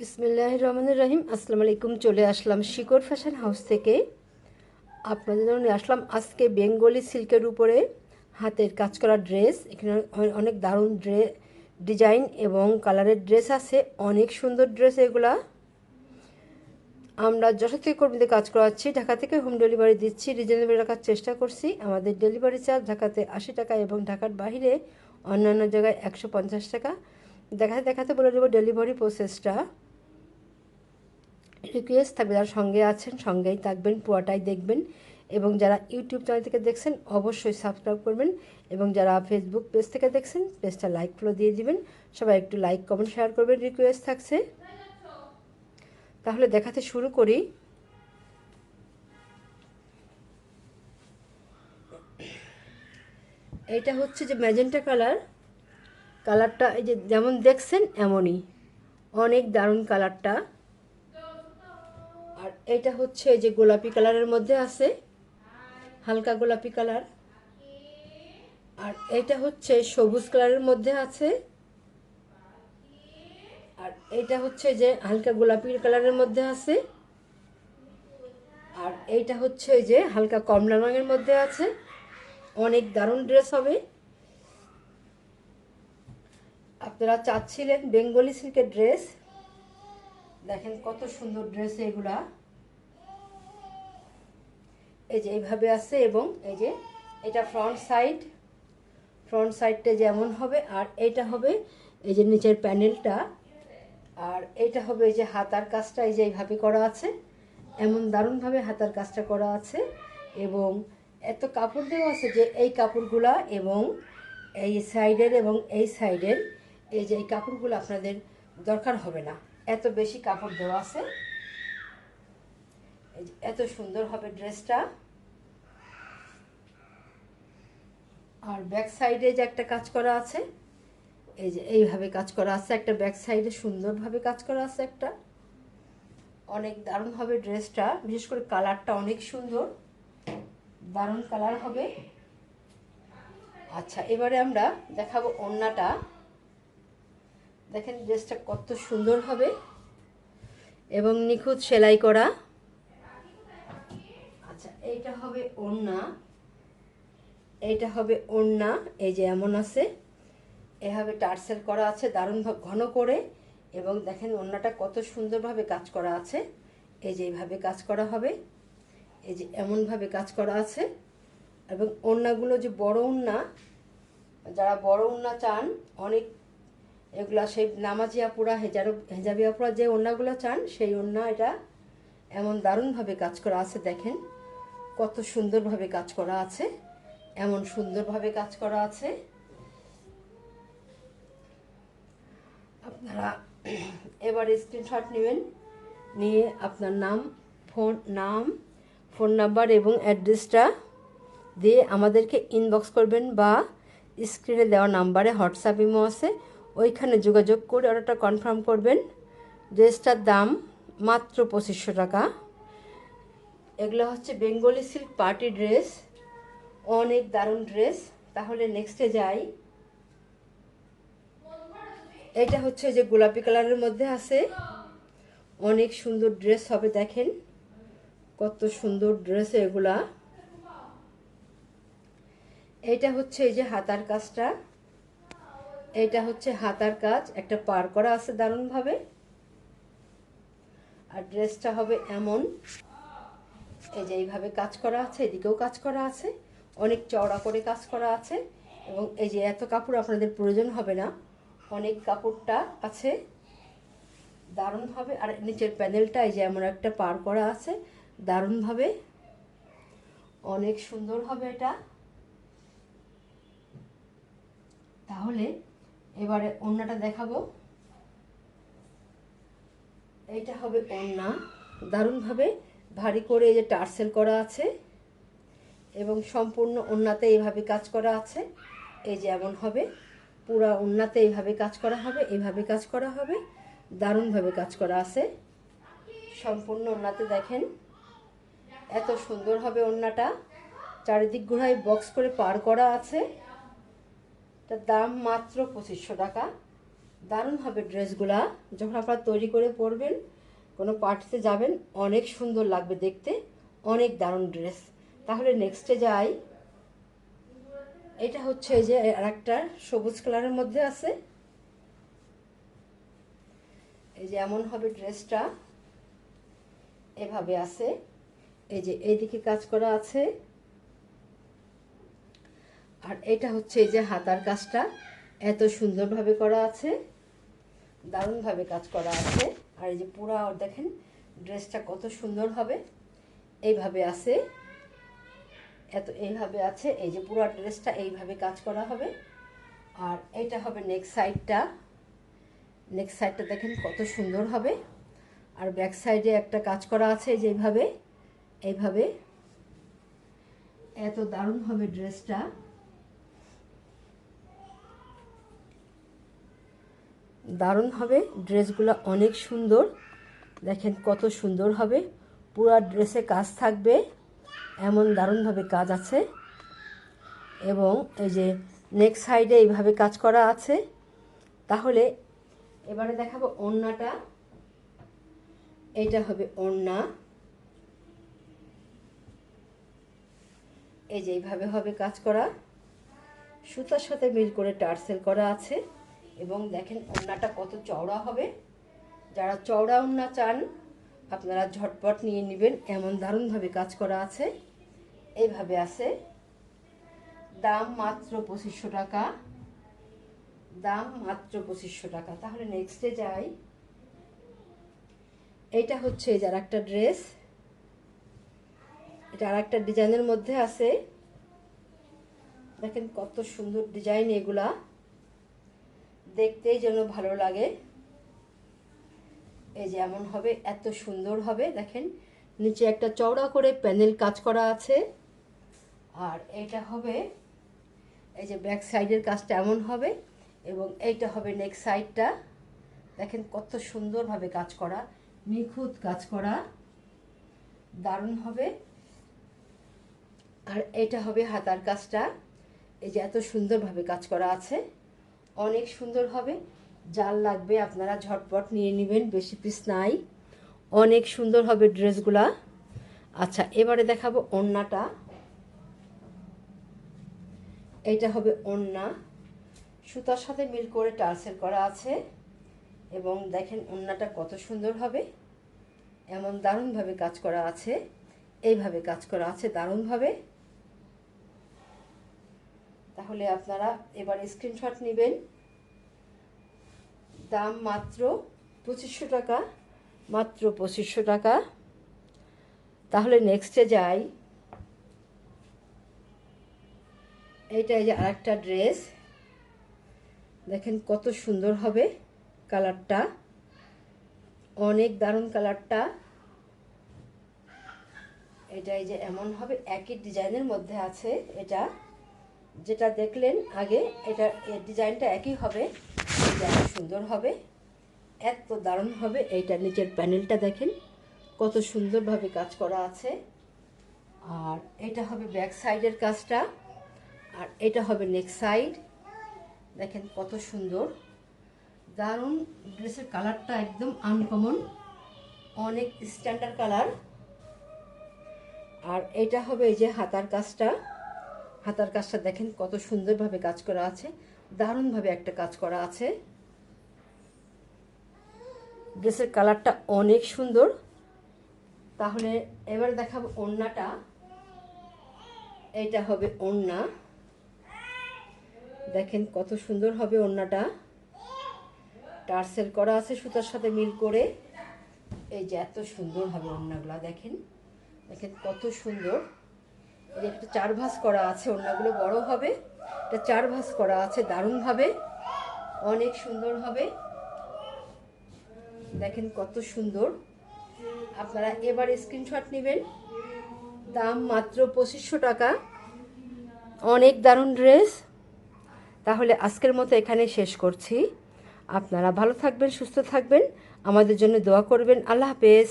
বিসমিল্লাহ রহমানুর রহিম। আসসালামু আলাইকুম চলে আসলাম শিকড় ফ্যাশন হাউস থেকে। আপনাদের জন্য আসলাম আজকে বেঙ্গলি সিল্কের উপরে হাতের কাজ করা ড্রেস। এখানে অনেক দারুণ ড্রে ডিজাইন এবং কালারের ড্রেস আছে। অনেক সুন্দর ড্রেস এগুলা। আমরা যশোর কর্মীতে কাজ করাচ্ছি। ঢাকা থেকে হোম ডেলিভারি দিচ্ছি। রিজনেবল রাখার চেষ্টা করছি। আমাদের ডেলিভারি চার্জ ঢাকাতে আশি টাকা এবং ঢাকার বাইরে অন্যান্য জায়গায় একশো পঞ্চাশ টাকা। দেখাতে দেখাতে বলে দেবো ডেলিভারি প্রসেসটা। রিকোয়েস্ট থাকবে, যারা সঙ্গে আছেন, সঙ্গেই থাকবেন, পুরোটাই দেখবেন। এবং যারা ইউটিউব চ্যানেল থেকে দেখছেন, অবশ্যই সাবস্ক্রাইব করবেন। এবং যারা ফেসবুক পেজ থেকে দেখছেন পেজটা লাইক ফলো দিয়ে দিবেন। সবাই একটু লাইক কমেন্ট শেয়ার করবেন রিকোয়েস্ট থাকছে। তাহলে দেখাতে শুরু করি। এইটা হচ্ছে যে ম্যাজেন্টা কালার কালারটা এই যে যেমন দেখছেন, এমনই। অনেক দারুণ কালারটা এটা হচ্ছে যে গোলাপি কালারের মধ্যে আছে, হালকা গোলাপি কালার। আর এটা হচ্ছে সবুজ কালারের মধ্যে আছে। আর এটা হচ্ছে যে হালকা গোলাপি কালারের মধ্যে আছে। আর এইটা হচ্ছে যে হালকা কমলা রঙের মধ্যে আছে। অনেক দারুণ ড্রেস হবে। আপনারা চাচ্ছিলেন বেঙ্গলি সিল্কের ড্রেস। দেখেন কত সুন্দর ড্রেস এগুলা। এই যে এইভাবে আছে এবং এই যে এটা ফ্রন্ট সাইড ফ্রন্ট সাইডটা যেমন হবে, আর এইটা হবে এই যে নিচের প্যানেলটা আর এইটা হবে এই যে হাতার কাজটা, এই যে এইভাবে করা আছে, এমন দারুণভাবে হাতার কাজটা করা আছে, এবং এত কাপড় দেওয়া আছে যে এই কাপড়গুলা এবং এই সাইডের এবং এই সাইডের এই যে এই কাপড়গুলো আপনাদের দরকার হবে না। এত বেশি কাপড় দেওয়া আছে। এত সুন্দর হবে ড্রেসটা। আর ব্যাক সাইডে যে একটা কাজ করা আছে, এই যে এইভাবে কাজ করা আছে, একটা ব্যাক সাইডে সুন্দরভাবে কাজ করা আছে একটা। অনেক দারুণ হবে ড্রেসটা, বিশেষ করে কালারটা অনেক সুন্দর। দারুণ কালার হবে। আচ্ছা এবারে আমরা দেখাবো ওড়নাটা। দেখেন ড্রেসটা কত সুন্দর হবে। এবং নিখুঁত সেলাই করা। এইটা হবে ওড়না। এইটা হবে ওড়না, এই যে এমন আছে। এভাবে টার্সেল করা আছে দারুণ ঘন করে। এবং দেখেন ওড়নাটা কত সুন্দরভাবে কাজ করা আছে। এই যে এইভাবে কাজ করা হবে। এই যে এমনভাবে কাজ করা আছে। এবং ওড়নাগুলো যে বড় ওড়না, যারা বড় ওড়না চান, অনেক এগুলা সেই নামাজি আপুরা, হেজারো, হেজাবি যে ওড়নাগুলো চান, সেই ওড়না এটা এমন দারুণভাবে কাজ করা আছে, দেখেন। কত সুন্দরভাবে কাজ করা আছে, এমন সুন্দরভাবে কাজ করা আছে। আপনারা এবারে স্ক্রিনশট নেবেন, নিয়ে আপনার নাম, ফোন নাম, ফোন নাম্বার এবং অ্যাড্রেসটা দিয়ে আমাদেরকে ইনবক্স করবেন বা স্ক্রিনে দেওয়া নাম্বারে হোয়াটসঅ্যাপ ইমো আছে, ওইখানে যোগাযোগ করে অর্ডারটা কনফার্ম করবেন। ড্রেসটার দাম মাত্র পঁচিশশো টাকা। এগুলো হচ্ছে বেঙ্গলি সিল্ক পার্টি ড্রেস অনেক দারুণ ড্রেস তাহলে নেক্সটে যাই। এটা হচ্ছে যে গোলাপি কালারের মধ্যে আছে। অনেক সুন্দর ড্রেস হবে, দেখেন। কত সুন্দর ড্রেস এগুলা। এইটা হচ্ছে এই যে হাতার কাজটা। এইটা হচ্ছে হাতার কাজ। একটা পার করা আছে দারুণভাবে। আর ড্রেসটা হবে এমন। এই যে এইভাবে কাজ করা আছে, এদিকেও কাজ করা আছে, অনেক চওড়া করে কাজ করা আছে এবং এই যে এত কাপড় আপনাদের প্রয়োজন হবে না, অনেক কাপড়টা আছে, দারুণভাবে, আর নিচের প্যানেলটা এই যে এমন একটা পার করা আছে, দারুণভাবে, অনেক সুন্দর হবে এটা। তাহলে এবারে ওড়নাটা দেখাবো। এইটা হবে ওড়না, দারুণভাবে ভারী করে এই যে টার্সেল করা আছে এবং সম্পূর্ণ ওড়নাতে এইভাবে কাজ করা আছে। এই যে এমন হবে। পুরা ওড়নাতে এইভাবে কাজ করা হবে, এইভাবে কাজ করা হবে। দারুণভাবে কাজ করা আছে। সম্পূর্ণ ওড়নাতে দেখেন এত সুন্দর হবে ওড়নাটা চারিদিক ঘোড়ায় বক্স করে পার করা আছে। তার দাম মাত্র পঁচিশশো টাকা। দারুণ হবে ড্রেসগুলা যখন আপনারা তৈরি করে পরবেন কোনো পার্টিতে যাবেন, অনেক সুন্দর লাগবে দেখতে, অনেক দারুণ ড্রেস তাহলে নেক্সটে যাই। এটা হচ্ছে এই যে আর একটা সবুজ কালারের মধ্যে আছে। এই যে এমন হবে ড্রেসটা এভাবে আছে। এই যে এইদিকে কাজ করা আছে। আর এটা হচ্ছে এই যে হাতার কাজটা। এত সুন্দরভাবে করা আছে। দারুণভাবে কাজ করা আছে। আর এই যে পুরা দেখেন ড্রেসটা কত সুন্দর হবে। এইভাবে আছে। এত, এইভাবে আছে। এই যে পুরো ড্রেসটা এইভাবে কাজ করা হবে। আর এটা হবে নেক্সট সাইডটা নেক্সট সাইডটা দেখেন কত সুন্দর হবে। আর ব্যাক সাইডে একটা কাজ করা আছে যেভাবে এইভাবে। এত দারুণ হবে ড্রেসটা দারুণ হবে। ড্রেসগুলো অনেক সুন্দর। দেখেন কত সুন্দর হবে। পুরো ড্রেসে কাজ থাকবে। এমন দারুণভাবে কাজ আছে। এবং এই যে নেক সাইডে এইভাবে কাজ করা আছে। তাহলে এবারে দেখাবো ওড়নাটা। এইটা হবে ওড়না। এই যে এইভাবে হবে কাজ করা। সুতার সাথে মিল করে টার্সেল করা আছে। এবং দেখেন ওড়নাটা কত চওড়া হবে। যারা চওড়া ওড়না চান, আপনারা ঝটপট নিয়ে নেবেন। এমন দারুণভাবে কাজ করা আছে। এইভাবে আছে। দাম মাত্র পঁচিশশো টাকা। দাম মাত্র পঁচিশশো টাকা। তাহলে নেক্সটে যাই। এইটা হচ্ছে যার একটা ড্রেস এটা আর একটা ডিজাইনের মধ্যে আছে। দেখেন কত সুন্দর ডিজাইন এগুলা। দেখতেই যেন ভালো লাগে। এই যে এমন হবে, এত সুন্দর হবে, দেখেন। নিচে একটা চওড়া করে প্যানেল কাজ করা আছে। আর এইটা হবে, এই যে ব্যাক সাইডের কাজটা এমন হবে এবং এইটা হবে নেক্সট সাইডটা। দেখেন কত সুন্দরভাবে কাজ করা, নিখুঁত কাজ করা। দারুণ হবে। আর এটা হবে হাতার কাজটা। এই যে এত সুন্দরভাবে কাজ করা আছে। অনেক সুন্দর হবে। জাল লাগবে আপনারা ঝটপট নিয়ে নেবেন, বেশি পিস নাই। অনেক সুন্দর হবে ড্রেসগুলা। আচ্ছা এবারে দেখাবো ওড়নাটা। এইটা হবে ওড়না। সুতার সাথে মিল করে টার্সেল করা আছে। এবং দেখেন ওড়নাটা কত সুন্দর হবে। এমন দারুণভাবে কাজ করা আছে। এইভাবে কাজ করা আছে দারুণভাবে। তাহলে আপনারা এবার স্ক্রিনশট নেবেন। দাম মাত্র পঁচিশশো টাকা, মাত্র পঁচিশশো টাকা। তাহলে নেক্সটে যাই। এইটা এই যে আরেকটা ড্রেস দেখেন কত সুন্দর হবে কালারটা অনেক দারুণ কালারটা এটা এই যে এমন হবে, একই ডিজাইনের মধ্যে আছে এটা। যেটা দেখলেন আগে, এটা ডিজাইনটা একই হবে সুন্দর হবে, এত দারুণ হবে। এইটা নিচের প্যানেলটা দেখেন, কত সুন্দরভাবে কাজ করা আছে। আর এটা হবে ব্যাক সাইডের কাজটা, আর এটা হবে নেক সাইড। দেখেন কত সুন্দর। দারুণ ড্রেসের কালারটা একদম আনকমন অনেক স্ট্যান্ডার্ড কালার। আর এটা হবে এই যে হাতার কাজটা। হাতার কাজটা দেখেন কত সুন্দরভাবে কাজ করা আছে, দারুণভাবে একটা কাজ করা আছে। ড্রেসের কালারটা অনেক সুন্দর। তাহলে এবার দেখাবো ওড়নাটা। এইটা হবে ওড়না। দেখেন কত সুন্দর হবে ওড়নাটা। টার্সেল করা আছে সুতার সাথে মিল করে। এই যে এত সুন্দর হবে ওড়নাগুলা, দেখেন। দেখেন কত সুন্দর। একটা চার ভাঁজ করা আছে, ওড়নাগুলো বড় হবে। এটা চার ভাঁজ করা আছে দারুণভাবে অনেক সুন্দর হবে। দেখেন কত সুন্দর। আপনারা এবার স্ক্রিনশট নেবেন। দাম মাত্র পঁচিশশো টাকা। অনেক দারুণ ড্রেস তাহলে আজকের মতো এখানে শেষ করছি। আপনারা ভালো থাকবেন, সুস্থ থাকবেন। আমাদের জন্য দোয়া করবেন। আল্লাহ হাফেজ।